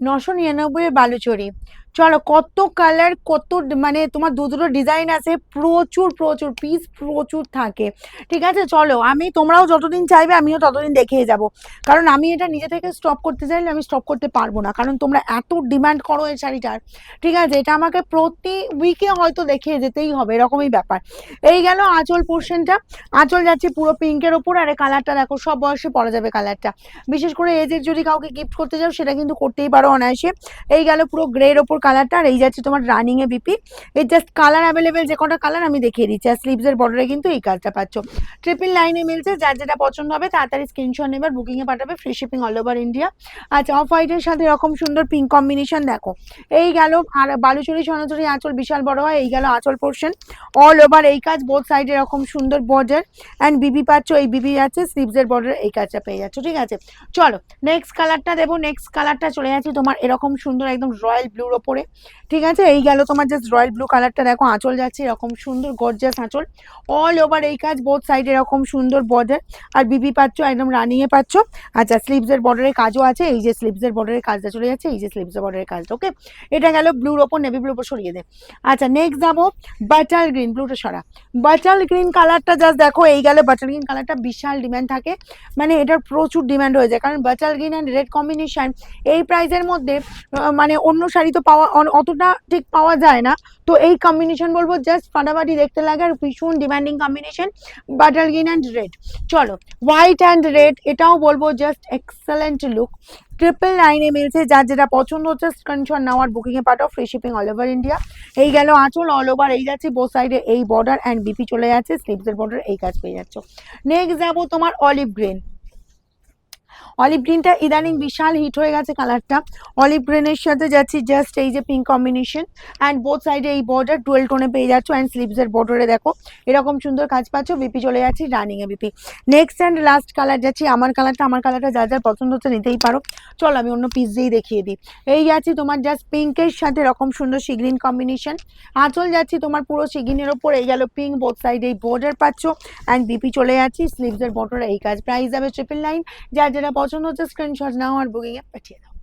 নশো নিরানব্বই বালুচরি। চলো কত কালার কত মানে তোমার দু দুটো ডিজাইন আছে, প্রচুর প্রচুর পিস প্রচুর থাকে। ঠিক আছে, চলো আমি তোমরাও যতদিন চাইবে আমিও ততদিন দেখিয়ে যাব। কারণ আমি এটা নিজে থেকে স্টপ করতে চাইলে আমি স্টপ করতে পারব না। কারণ তোমরা এত ডিমান্ড করো এই শাড়িটার। ঠিক আছে, এটা আমাকে প্রতি উইকে হয়তো দেখিয়ে যেতেই হবে, এরকমই ব্যাপার। এই গেল আঁচল পোর্শনটা আঁচল যাচ্ছে পুরো পিঙ্কের ওপর, আর কালারটা দেখো, সব বয়সে পরা যাবে কালারটা বিশেষ করে এজের যদি কাউকে গিফট করতে যাও, সেটা কিন্তু করতেই পারো অনায়াসে। এই গেল পুরো গ্রের ওপর কালারটা আর এই যাচ্ছে তোমার রানিং এ বিপি এর জাস্ট কালার অ্যাভেলেবেল যে কটা কালার আমি দেখিয়ে দিচ্ছি। আর স্লিভস এর বর্ডারে কিন্তু এই কাজটা পাচ্ছ। ট্রিপল লাইনে মিলছে, যার যেটা পছন্দ হবে তাড়াতাড়ি স্ক্রিনশট নেবার বুকিং এ পাঠাবে free shipping all over India আচ্ছা অফ হোয়াইটের সাথে এরকম সুন্দর পিঙ্ক কম্বিনেশন দেখো। এই গেল আর বালুচুরি সোনাচুরি আঁচল বিশাল বড় হয়, এই গেল আঁচল পোর্শন অল ওভার এই কাজ বোথ সাইডে এরকম সুন্দর বর্ডার অ্যান্ড বিবি পাচ্ছ, এই বিবি আছে স্লিভস এর বর্ডার এই কাজটা পেয়ে যাচ্ছ, ঠিক আছে? চলো নেক্সট কালারটা দেবো নেক্সট কালারটা চলে যাচ্ছে তোমার এরকম সুন্দর একদম রয়্যাল ব্লুর ওপরে ঠিক আছে, এই গেল তোমার জাস্ট রয়্যাল ব্লু কালারটা দেখো, আঁচল যাচ্ছে এরকম সুন্দর গর্জাস আঁচল। অল ওভার এই কাজ বোথ সাইডে এরকম সুন্দর বর্ডার আর বিবি পাচ্ছ, একদম রানিয়ে পাচ্ছ। আচ্ছা স্লিভসের বর্ডারের কাজও আছে, এই যে স্লিভসের বর্ডারের কাজটা চলে যাচ্ছে, এই যে স্লিভসের বর্ডারের কাজটা ওকে এটা গেল ব্লুর ওপর নেভি ব্লুর ওপর সরিয়ে দে। আচ্ছা নেক্সট যাব বাটার গ্রিন ব্লুটা সরা। বাটার গ্রিন কালারটা জাস্ট দেখো, এই গেলে বাটার গ্রিন কালারটা বিশাল ডিম্যান্ড থাকে। মানে এটার প্রচুর ডিম্যান্ড হয়ে যায় কারণ butter green and red combination এই প্রাইসের মধ্যে মানে অন্য শাড়ি তো পাওয়া অতটা ঠিক পাওয়া যায় না। তো এই কম্বিনেশন বলব জাস্ট ফাটাফাটি দেখতে লাগে আর ভীষণ demanding combination butter green and red চলো হোয়াইট অ্যান্ড রেড এটাও বলব জাস্ট এক্সেলেন্ট লুক ট্রিপল নাইনে মিলছে, যার যেটা পছন্দ হচ্ছে স্ক্রিনশট নেওয়ার বুকিংয়ে পাঠাও free shipping all over India এই গেল আঁচল অল ওভার এই যাচ্ছে বো সাইডে এই বর্ডার অ্যান্ড বিপি চলে যাচ্ছে স্লিপসের বর্ডার এই কাজ পেয়ে যাচ্ছ। নেক্সট যাব তোমার অলিভ গ্রিন অলিভ গ্রিনটা ইদানিং বিশাল হিট হয়ে গেছে কালারটা অলিভ গ্রিনের সাথে যাচ্ছি জাস্ট এই যে পিঙ্ক কম্বিনেশন অ্যান্ড বোথ সাইডে এই বর্ডার টুয়েলভ টোনে পেয়ে যাচ্ছ অ্যান্ড স্লিভসের বর্ডারে দেখো। এরকম সুন্দর কাজ পাচ্ছ বিপি চলে যাচ্ছি running A BP next and last colour যাচ্ছি, আমার কালারটা আমার কালারটা যা যার পছন্দ হচ্ছে নিতেই পারো। চলো আমি অন্য পিস দিয়েই দেখিয়ে দিই। এই যাচ্ছি তোমার জাস্ট পিঙ্কের সাথে, এরকম সুন্দর সিগ্রিন কম্বিনেশন আঁচল যাচ্ছি তোমার পুরো সিগ্রিনের ওপর, এই গেল পিঙ্ক বোথ সাইডে এই বর্ডার পাচ্ছ। অ্যান্ড বিপি চলে যাচ্ছি স্লিভসের বর্ডারে এই কাজ। প্রাইস যাবে ট্রিপল নাইন যার যেটা পছন্দ হচ্ছে স্ক্রিনশট নাও আর বুকিংয়ে পাঠিয়ে দাও।